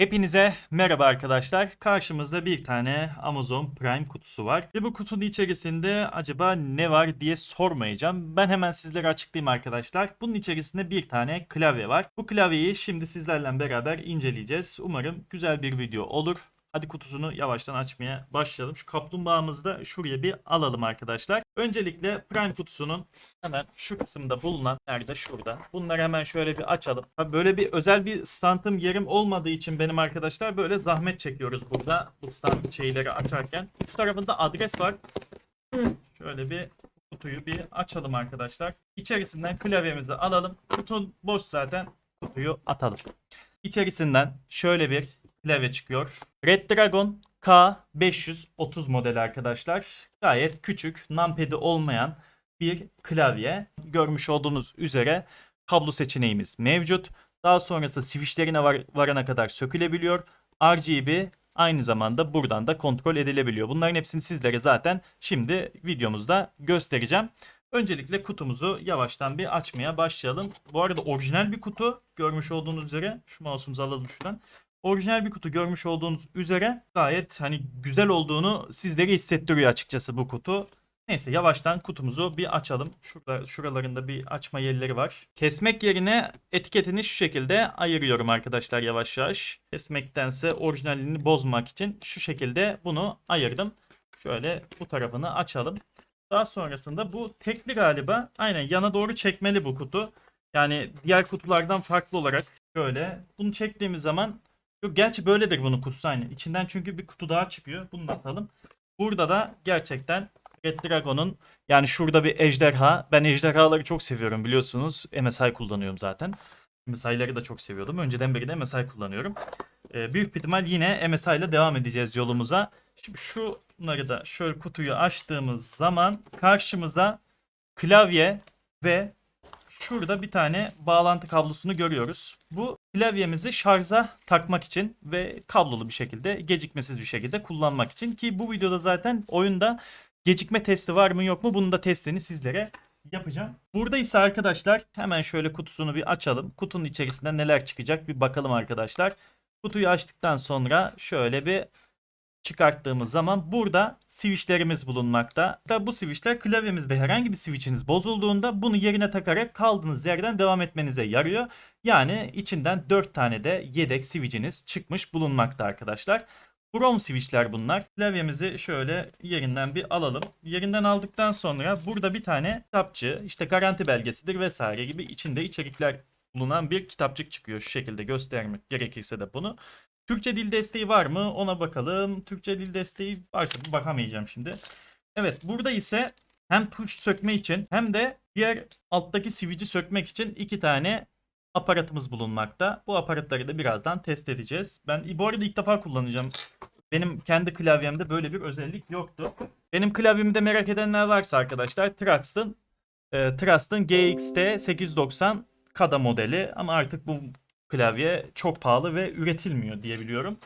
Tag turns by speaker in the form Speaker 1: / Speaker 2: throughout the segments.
Speaker 1: Hepinize merhaba arkadaşlar. Karşımızda bir tane Amazon Prime kutusu var. Ve bu kutunun içerisinde acaba ne var diye sormayacağım. Ben hemen sizlere açıklayayım arkadaşlar. Bunun içerisinde bir tane klavye var. Bu klavyeyi şimdi sizlerle beraber inceleyeceğiz. Umarım güzel bir video olur. Hadi kutusunu yavaştan açmaya başlayalım. Şu kaplumbağamızı da şuraya bir alalım arkadaşlar. Öncelikle Prime kutusunun hemen şu kısımda bulunan nerede şurada. Bunları hemen şöyle bir açalım. Böyle bir özel bir standım yerim olmadığı için benim arkadaşlar böyle zahmet çekiyoruz burada bu stand şeyleri açarken. Üst tarafında adres var. Şöyle bir kutuyu bir açalım arkadaşlar. İçerisinden klavyemizi alalım. Kutu boş zaten. Kutuyu atalım. İçerisinden şöyle bir klavye çıkıyor. Red Dragon K530 modeli arkadaşlar. Gayet küçük, numpad'i olmayan bir klavye. Görmüş olduğunuz üzere kablo seçeneğimiz mevcut. Daha sonrasında switchlerine var, varana kadar sökülebiliyor. RGB aynı zamanda buradan da kontrol edilebiliyor. Bunların hepsini sizlere zaten şimdi videomuzda göstereceğim. Öncelikle kutumuzu yavaştan bir açmaya başlayalım. Bu arada orijinal bir kutu görmüş olduğunuz üzere. Şu mouse'umuzu alalım şuradan. Orijinal bir kutu görmüş olduğunuz üzere gayet hani güzel olduğunu sizlere hissettiriyor açıkçası bu kutu. Neyse yavaştan kutumuzu bir açalım. Şurada şuralarında bir açma yerleri var. Kesmek yerine etiketini şu şekilde ayırıyorum arkadaşlar yavaş yavaş. Kesmektense orijinalini bozmak için şu şekilde bunu ayırdım. Şöyle bu tarafını açalım. Daha sonrasında bu tekli galiba. Aynen yana doğru çekmeli bu kutu. Yani diğer kutulardan farklı olarak şöyle bunu çektiğimiz zaman Yok gerçi böyledir bunun kutusu aynı. İçinden çünkü bir kutu daha çıkıyor. Bunu da atalım. Burada da gerçekten Red Dragon'un yani şurada bir ejderha. Ben ejderhaları çok seviyorum biliyorsunuz. MSI kullanıyorum zaten. MSI'ları da çok seviyordum. Önceden beri de MSI kullanıyorum. Ee, büyük ihtimal yine MSI ile devam edeceğiz yolumuza. Şimdi şunları da şöyle kutuyu açtığımız zaman karşımıza klavye ve Şurada bir tane bağlantı kablosunu görüyoruz. Bu klavyemizi şarja takmak için ve kablolu bir şekilde gecikmesiz bir şekilde kullanmak için ki bu videoda zaten oyunda gecikme testi var mı yok mu bunun da testini sizlere yapacağım. Burada ise arkadaşlar hemen şöyle kutusunu bir açalım. Kutunun içerisinde neler çıkacak bir bakalım arkadaşlar. Kutuyu açtıktan sonra şöyle bir çıkarttığımız zaman burada switchlerimiz bulunmakta. Da bu switchler klavyemizde herhangi bir switchiniz bozulduğunda bunu yerine takarak kaldığınız yerden devam etmenize yarıyor. Yani içinden 4 tane de yedek switchiniz çıkmış bulunmakta arkadaşlar. Chrome switchler bunlar. Klavyemizi şöyle yerinden bir alalım. Yerinden aldıktan sonra burada bir tane kitapçı, işte garanti belgesidir vesaire gibi içinde içerikler bulunan bir kitapçık çıkıyor. Şu şekilde göstermek gerekirse de bunu. Türkçe dil desteği var mı? Ona bakalım. Türkçe dil desteği varsa bakamayacağım şimdi. Evet burada ise hem tuş sökme için hem de diğer alttaki switch'i sökmek için iki tane aparatımız bulunmakta. Bu aparatları da birazdan test edeceğiz. Ben bu arada ilk defa kullanacağım. Benim kendi klavyemde böyle bir özellik yoktu. Benim klavyemde merak edenler varsa arkadaşlar Trax'ın e, Trust'ın GXT 890 kada modeli ama artık bu klavye çok pahalı ve üretilmiyor diye biliyorum.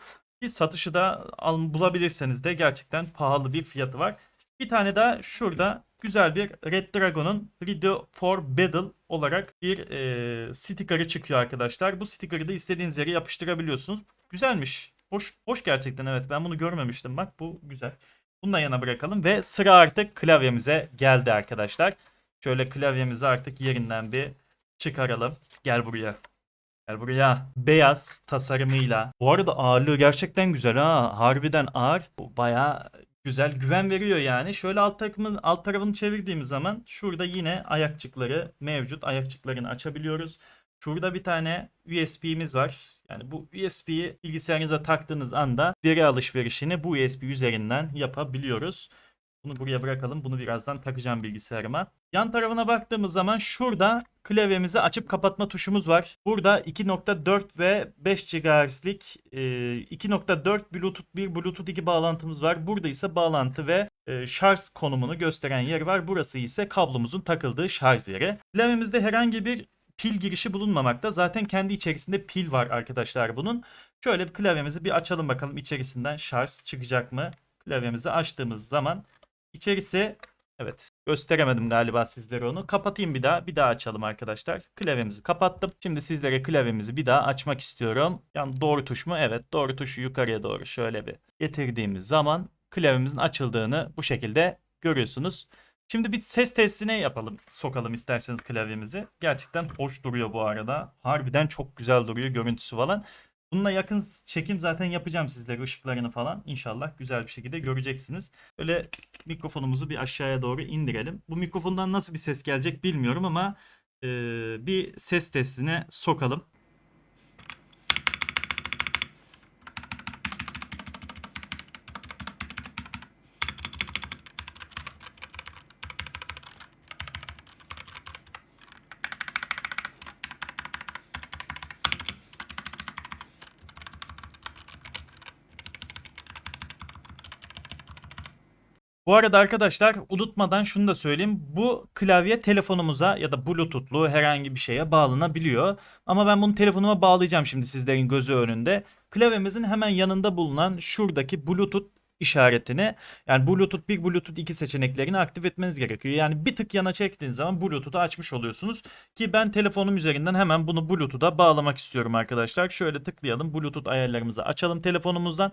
Speaker 1: Ki satışı da bulabilirseniz de gerçekten pahalı bir fiyatı var. Bir tane daha şurada güzel bir Red Dragon'un Radio for Battle olarak bir e, sticker'ı çıkıyor arkadaşlar. Bu sticker'ı da istediğiniz yere yapıştırabiliyorsunuz. Güzelmiş. Hoş, hoş gerçekten evet ben bunu görmemiştim bak bu güzel. Bunu da yana bırakalım ve sıra artık klavyemize geldi arkadaşlar. Şöyle klavyemizi artık yerinden bir çıkaralım. Gel buraya. Gel buraya. Beyaz tasarımıyla. Bu arada ağırlığı gerçekten güzel ha. Harbiden ağır. Baya güzel güven veriyor yani. Şöyle alt tarafını, alt tarafını çevirdiğimiz zaman şurada yine ayakçıkları mevcut. Ayakçıklarını açabiliyoruz. Şurada bir tane USB'miz var. Yani bu USB'yi bilgisayarınıza taktığınız anda veri alışverişini bu USB üzerinden yapabiliyoruz. Bunu buraya bırakalım. Bunu birazdan takacağım bilgisayarıma. Yan tarafına baktığımız zaman şurada klavyemizi açıp kapatma tuşumuz var. Burada 2.4 ve 5 GHz'lik e, 2.4 Bluetooth 1 Bluetooth 2 bağlantımız var. Burada ise bağlantı ve e, şarj konumunu gösteren yer var. Burası ise kablomuzun takıldığı şarj yeri. Klavyemizde herhangi bir pil girişi bulunmamakta. Zaten kendi içerisinde pil var arkadaşlar bunun. Şöyle klavyemizi bir açalım bakalım içerisinden şarj çıkacak mı? Klavyemizi açtığımız zaman içerisi evet Gösteremedim galiba sizlere onu. Kapatayım bir daha. Bir daha açalım arkadaşlar. Klavyemizi kapattım. Şimdi sizlere klavyemizi bir daha açmak istiyorum. Yani doğru tuş mu? Evet. Doğru tuşu yukarıya doğru şöyle bir getirdiğimiz zaman klavyemizin açıldığını bu şekilde görüyorsunuz. Şimdi bir ses testine yapalım. Sokalım isterseniz klavyemizi. Gerçekten hoş duruyor bu arada. Harbiden çok güzel duruyor görüntüsü falan. Bununla yakın çekim zaten yapacağım sizlere ışıklarını falan. İnşallah güzel bir şekilde göreceksiniz. Böyle mikrofonumuzu bir aşağıya doğru indirelim. Bu mikrofondan nasıl bir ses gelecek bilmiyorum ama e, bir ses testine sokalım. Bu arada arkadaşlar unutmadan şunu da söyleyeyim. Bu klavye telefonumuza ya da bluetoothlu herhangi bir şeye bağlanabiliyor. Ama ben bunu telefonuma bağlayacağım şimdi sizlerin gözü önünde. Klavyemizin hemen yanında bulunan şuradaki bluetooth işaretini yani Bluetooth 1, Bluetooth 2 seçeneklerini aktif etmeniz gerekiyor. Yani bir tık yana çektiğiniz zaman Bluetooth'u açmış oluyorsunuz. Ki ben telefonum üzerinden hemen bunu Bluetooth'a bağlamak istiyorum arkadaşlar. Şöyle tıklayalım. Bluetooth ayarlarımızı açalım telefonumuzdan.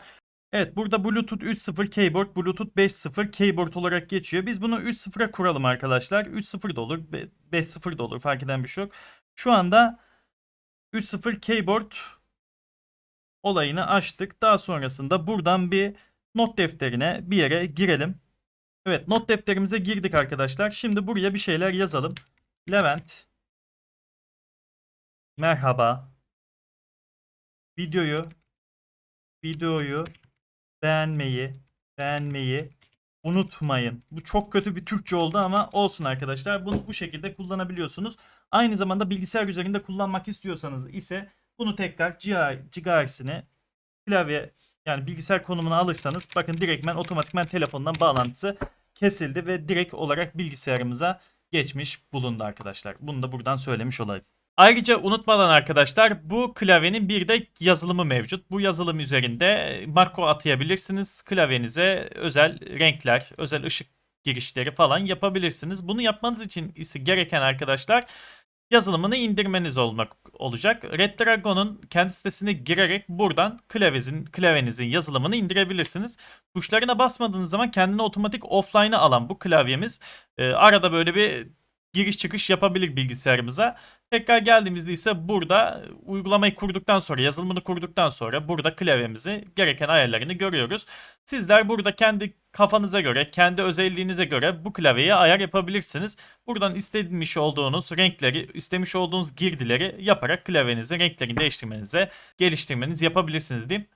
Speaker 1: Evet burada Bluetooth 3.0 keyboard, Bluetooth 5.0 keyboard olarak geçiyor. Biz bunu 3.0'a kuralım arkadaşlar. 3.0 da olur, 5.0 da olur fark eden bir şey yok. Şu anda 3.0 keyboard olayını açtık. Daha sonrasında buradan bir not defterine bir yere girelim. Evet not defterimize girdik arkadaşlar. Şimdi buraya bir şeyler yazalım. Levent merhaba videoyu videoyu beğenmeyi, beğenmeyi unutmayın. Bu çok kötü bir Türkçe oldu ama olsun arkadaşlar. Bunu bu şekilde kullanabiliyorsunuz. Aynı zamanda bilgisayar üzerinde kullanmak istiyorsanız ise bunu tekrar GHz'ini klavye yani bilgisayar konumuna alırsanız bakın direktmen otomatikman telefondan bağlantısı kesildi ve direkt olarak bilgisayarımıza geçmiş bulundu arkadaşlar. Bunu da buradan söylemiş olayım. Ayrıca unutmadan arkadaşlar bu klavyenin bir de yazılımı mevcut. Bu yazılım üzerinde makro atayabilirsiniz. Klavyenize özel renkler, özel ışık girişleri falan yapabilirsiniz. Bunu yapmanız için ise gereken arkadaşlar yazılımını indirmeniz olmak olacak. Red Dragon'un kendi sitesine girerek buradan klavyenizin, klavyenizin yazılımını indirebilirsiniz. Tuşlarına basmadığınız zaman kendini otomatik offline'a alan bu klavyemiz e, arada böyle bir giriş çıkış yapabilir bilgisayarımıza. Tekrar geldiğimizde ise burada uygulamayı kurduktan sonra, yazılımını kurduktan sonra burada klavyemizi gereken ayarlarını görüyoruz. Sizler burada kendi kafanıza göre, kendi özelliğinize göre bu klavyeye ayar yapabilirsiniz. Buradan istemiş olduğunuz renkleri, istemiş olduğunuz girdileri yaparak klavyenizin renklerini değiştirmenize, geliştirmeniz yapabilirsiniz diyeyim.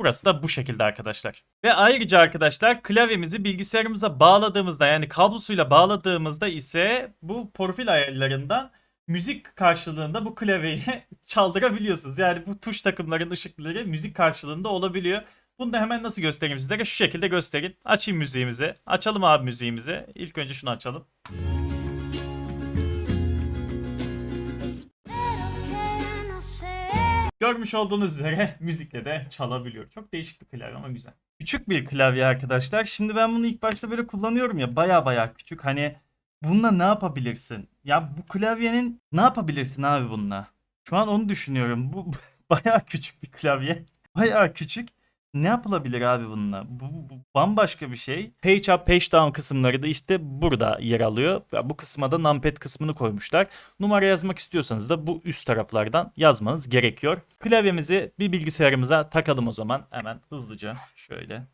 Speaker 1: Burası da bu şekilde arkadaşlar. Ve ayrıca arkadaşlar klavyemizi bilgisayarımıza bağladığımızda yani kablosuyla bağladığımızda ise bu profil ayarlarından müzik karşılığında bu klavyeyi çaldırabiliyorsunuz. Yani bu tuş takımların ışıkları müzik karşılığında olabiliyor. Bunu da hemen nasıl göstereyim sizlere? Şu şekilde göstereyim. Açayım müziğimizi. Açalım abi müziğimizi. İlk önce şunu açalım. Görmüş olduğunuz üzere müzikle de çalabiliyor. Çok değişik bir klavye ama güzel. Küçük bir klavye arkadaşlar. Şimdi ben bunu ilk başta böyle kullanıyorum ya baya baya küçük. Hani bununla ne yapabilirsin? Ya bu klavyenin ne yapabilirsin abi bununla? Şu an onu düşünüyorum. Bu baya küçük bir klavye. Baya küçük. Ne yapılabilir abi bununla? Bu, bu bambaşka bir şey. Page up, page down kısımları da işte burada yer alıyor. Bu kısma da numpad kısmını koymuşlar. Numara yazmak istiyorsanız da bu üst taraflardan yazmanız gerekiyor. Klavyemizi bir bilgisayarımıza takalım o zaman. Hemen hızlıca şöyle.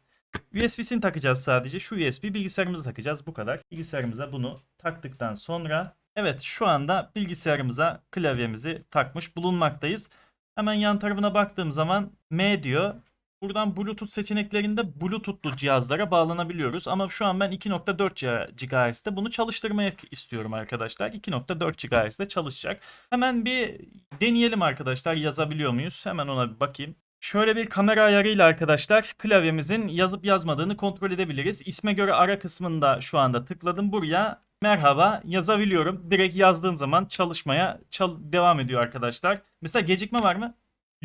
Speaker 1: USB'sini takacağız sadece. Şu USB bilgisayarımıza takacağız. Bu kadar. Bilgisayarımıza bunu taktıktan sonra evet şu anda bilgisayarımıza klavyemizi takmış bulunmaktayız. Hemen yan tarafına baktığım zaman M diyor. Buradan Bluetooth seçeneklerinde Bluetooth'lu cihazlara bağlanabiliyoruz. Ama şu an ben 2.4 GHz'de bunu çalıştırmak istiyorum arkadaşlar. 2.4 GHz'de çalışacak. Hemen bir deneyelim arkadaşlar yazabiliyor muyuz? Hemen ona bir bakayım. Şöyle bir kamera ayarıyla arkadaşlar klavyemizin yazıp yazmadığını kontrol edebiliriz. İsme göre ara kısmında şu anda tıkladım buraya. Merhaba yazabiliyorum. Direkt yazdığım zaman çalışmaya çal devam ediyor arkadaşlar. Mesela gecikme var mı?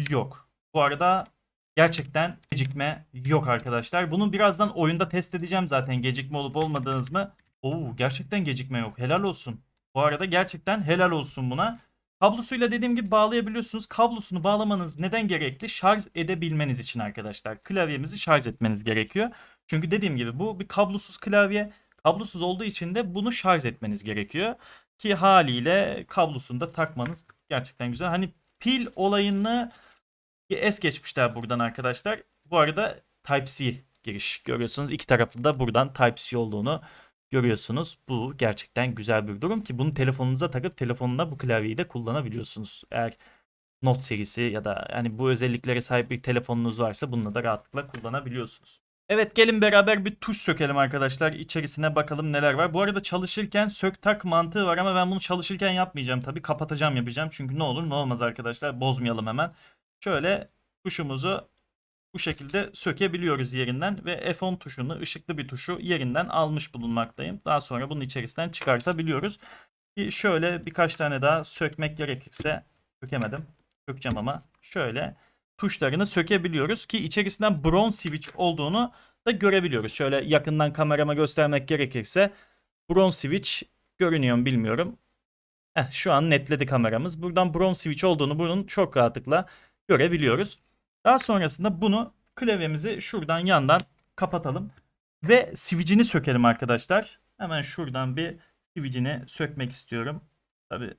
Speaker 1: Yok. Bu arada gerçekten gecikme yok arkadaşlar. Bunu birazdan oyunda test edeceğim zaten gecikme olup olmadığınız mı Oo gerçekten gecikme yok. Helal olsun. Bu arada gerçekten helal olsun buna. Kablosuyla dediğim gibi bağlayabiliyorsunuz. Kablosunu bağlamanız neden gerekli? Şarj edebilmeniz için arkadaşlar. Klavyemizi şarj etmeniz gerekiyor. Çünkü dediğim gibi bu bir kablosuz klavye. Kablosuz olduğu için de bunu şarj etmeniz gerekiyor. Ki haliyle kablosunu da takmanız gerçekten güzel. Hani pil olayını es geçmişler buradan arkadaşlar. Bu arada Type-C giriş görüyorsunuz. İki taraflı da buradan Type-C olduğunu görüyorsunuz. Bu gerçekten güzel bir durum ki bunu telefonunuza takıp telefonuna bu klavyeyi de kullanabiliyorsunuz. Eğer Note serisi ya da hani bu özelliklere sahip bir telefonunuz varsa bununla da rahatlıkla kullanabiliyorsunuz. Evet gelin beraber bir tuş sökelim arkadaşlar. İçerisine bakalım neler var. Bu arada çalışırken sök tak mantığı var ama ben bunu çalışırken yapmayacağım tabii. Kapatacağım yapacağım. Çünkü ne olur ne olmaz arkadaşlar. Bozmayalım hemen. Şöyle tuşumuzu bu şekilde sökebiliyoruz yerinden ve F10 tuşunu ışıklı bir tuşu yerinden almış bulunmaktayım. Daha sonra bunun içerisinden çıkartabiliyoruz. Bir şöyle birkaç tane daha sökmek gerekirse sökemedim. Sökeceğim ama şöyle tuşlarını sökebiliyoruz ki içerisinden bronze switch olduğunu da görebiliyoruz. Şöyle yakından kamerama göstermek gerekirse bronze switch görünüyor mu bilmiyorum. Heh, şu an netledi kameramız. Buradan bronze switch olduğunu bunun çok rahatlıkla görebiliyoruz. Daha sonrasında bunu klavyemizi şuradan yandan kapatalım. Ve switch'ini sökelim arkadaşlar. Hemen şuradan bir switch'ini sökmek istiyorum. Tabi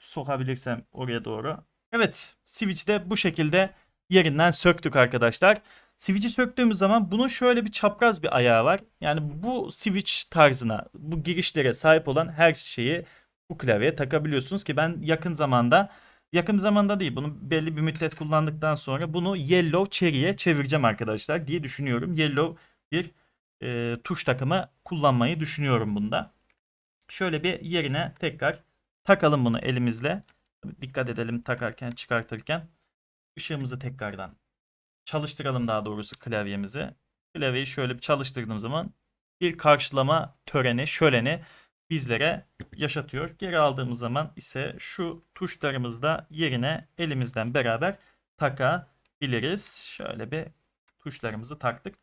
Speaker 1: sokabilirsem oraya doğru. Evet switch'i de bu şekilde yerinden söktük arkadaşlar. Switch'i söktüğümüz zaman bunun şöyle bir çapraz bir ayağı var. Yani bu switch tarzına, bu girişlere sahip olan her şeyi bu klavyeye takabiliyorsunuz ki ben yakın zamanda yakın zamanda değil bunu belli bir müddet kullandıktan sonra bunu yellow cherry'e çevireceğim arkadaşlar diye düşünüyorum. Yellow bir e, tuş takımı kullanmayı düşünüyorum bunda. Şöyle bir yerine tekrar takalım bunu elimizle. Dikkat edelim takarken çıkartırken. Işığımızı tekrardan çalıştıralım daha doğrusu klavyemizi. Klavyeyi şöyle bir çalıştırdığım zaman bir karşılama töreni, şöleni bizlere yaşatıyor. Geri aldığımız zaman ise şu tuşlarımızı da yerine elimizden beraber takabiliriz. Şöyle bir tuşlarımızı taktık.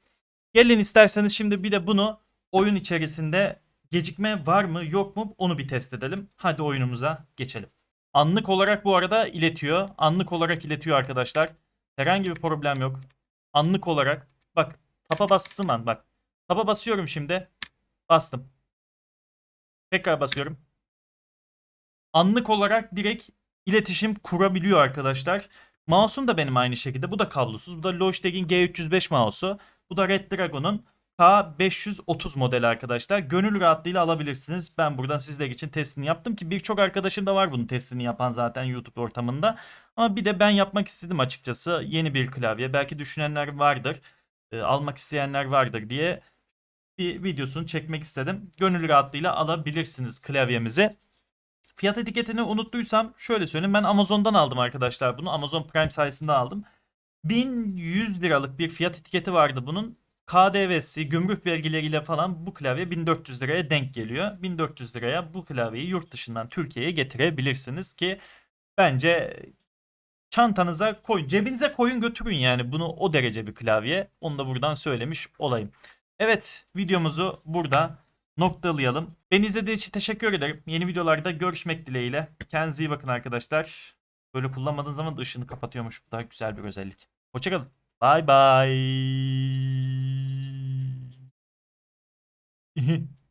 Speaker 1: Gelin isterseniz şimdi bir de bunu oyun içerisinde gecikme var mı yok mu onu bir test edelim. Hadi oyunumuza geçelim. Anlık olarak bu arada iletiyor. Anlık olarak iletiyor arkadaşlar. Herhangi bir problem yok. Anlık olarak bak tapa bastım an bak. Tapa basıyorum şimdi. Bastım. Tekrar basıyorum. Anlık olarak direkt iletişim kurabiliyor arkadaşlar. Mouse'um da benim aynı şekilde. Bu da kablosuz. Bu da Logitech'in G305 mouse'u. Bu da Red Dragon'un K530 modeli arkadaşlar. Gönül rahatlığıyla alabilirsiniz. Ben buradan sizler için testini yaptım ki birçok arkadaşım da var bunun testini yapan zaten YouTube ortamında. Ama bir de ben yapmak istedim açıkçası. Yeni bir klavye. Belki düşünenler vardır. e, almak isteyenler vardır diye bir videosunu çekmek istedim. Gönül rahatlığıyla alabilirsiniz klavyemizi. Fiyat etiketini unuttuysam şöyle söyleyeyim. Ben Amazon'dan aldım arkadaşlar bunu. Amazon Prime sayesinde aldım. 1100 liralık bir fiyat etiketi vardı bunun. KDV'si, gümrük vergileriyle falan bu klavye 1400 liraya denk geliyor. 1400 liraya bu klavyeyi yurt dışından Türkiye'ye getirebilirsiniz ki bence çantanıza koyun, cebinize koyun götürün yani bunu o derece bir klavye. Onu da buradan söylemiş olayım. Evet videomuzu burada noktalayalım. Beni izlediğiniz için teşekkür ederim. Yeni videolarda görüşmek dileğiyle. Kendinize iyi bakın arkadaşlar. Böyle kullanmadığın zaman da ışığını kapatıyormuş. Bu daha güzel bir özellik. Hoşçakalın. Bye bye.